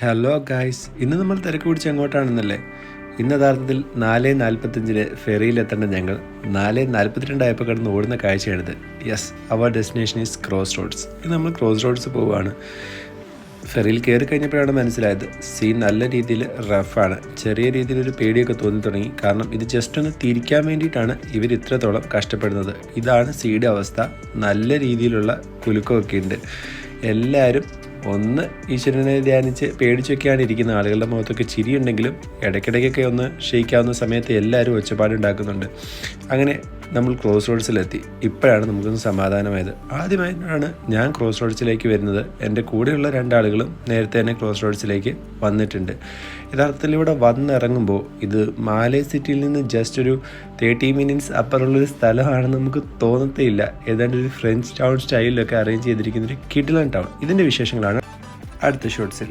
Hello guys ഇന്ന് നമ്മൾ തിരക്ക് പിടിച്ച് എങ്ങോട്ടാണെന്നല്ലേ? ഇന്ന് യഥാർത്ഥത്തിൽ നാല് നാൽപ്പത്തഞ്ചിന് ഫെറിയിലെത്തേണ്ട ഞങ്ങൾ നാല് നാൽപ്പത്തിരണ്ടായപ്പോൾ കിടന്ന് ഓടുന്ന കാഴ്ചയാണിത്. Yes our destination is cross roads ഇന്ന് നമ്മൾ ക്രോസ് റോഡ്സ് പോവുകയാണ്. ഫെറിയിൽ കയറി കഴിഞ്ഞപ്പോഴാണ് മനസ്സിലായത്. സീൻ നല്ല രീതിയിൽ റഫാണ് ചെറിയ രീതിയിൽ ഒരു പേടിയൊക്കെ തോന്നി തുടങ്ങി. കാരണം ഇത് ജസ്റ്റ് ഒന്ന് തിരിക്കാൻ വേണ്ടിയിട്ടാണ് ഇവർ ഇത്രത്തോളം കഷ്ടപ്പെടുന്നത്. ഇതാണ് സീയുടെ അവസ്ഥ. നല്ല രീതിയിലുള്ള കുലുക്കമൊക്കെ ഉണ്ട്. എല്ലാവരും ഒന്ന് ഈശ്വരനെ ധ്യാനിച്ച് പേടിച്ചൊക്കെയാണ് ഇരിക്കുന്ന ആളുകളുടെ മുഖത്തൊക്കെ ചിരിയുണ്ടെങ്കിലും ഇടയ്ക്കിടയ്ക്കൊക്കെ ഒന്ന് ക്ഷയിക്കാവുന്ന സമയത്ത് എല്ലാവരും ഒച്ചപ്പാടുണ്ടാക്കുന്നുണ്ട്. അങ്ങനെ നമ്മൾ ക്രോസ് റോഡ്സിലെത്തി ഇപ്പോഴാണ് നമുക്കൊന്ന് സമാധാനമായത്. ആദ്യമായിട്ടാണ് ഞാൻ ക്രോസ് റോഡ്സിലേക്ക് വരുന്നത്. എന്റെ കൂടെയുള്ള രണ്ടാളുകളും നേരത്തെ തന്നെ ക്രോസ് റോഡ്സിലേക്ക് വന്നിട്ടുണ്ട്. യഥാർത്ഥത്തിൽ ഇവിടെ വന്നിറങ്ങുമ്പോൾ ഇത് മാലേ സിറ്റിയിൽ നിന്ന് ജസ്റ്റ് ഒരു തേർട്ടി മിനിറ്റ്സ് അപ്പറുള്ളൊരു സ്ഥലമാണെന്ന് നമുക്ക് തോന്നത്തേയില്ല. ഏതാണ്ട് ഒരു ഫ്രഞ്ച് ടൗൺ സ്റ്റൈലിലൊക്കെ അറേഞ്ച് ചെയ്തിരിക്കുന്ന ഒരു കിഡിലൻ ടൗൺ ഇതിന്റെ വിശേഷങ്ങളാണ് അടുത്ത ഷോട്ട്സിൽ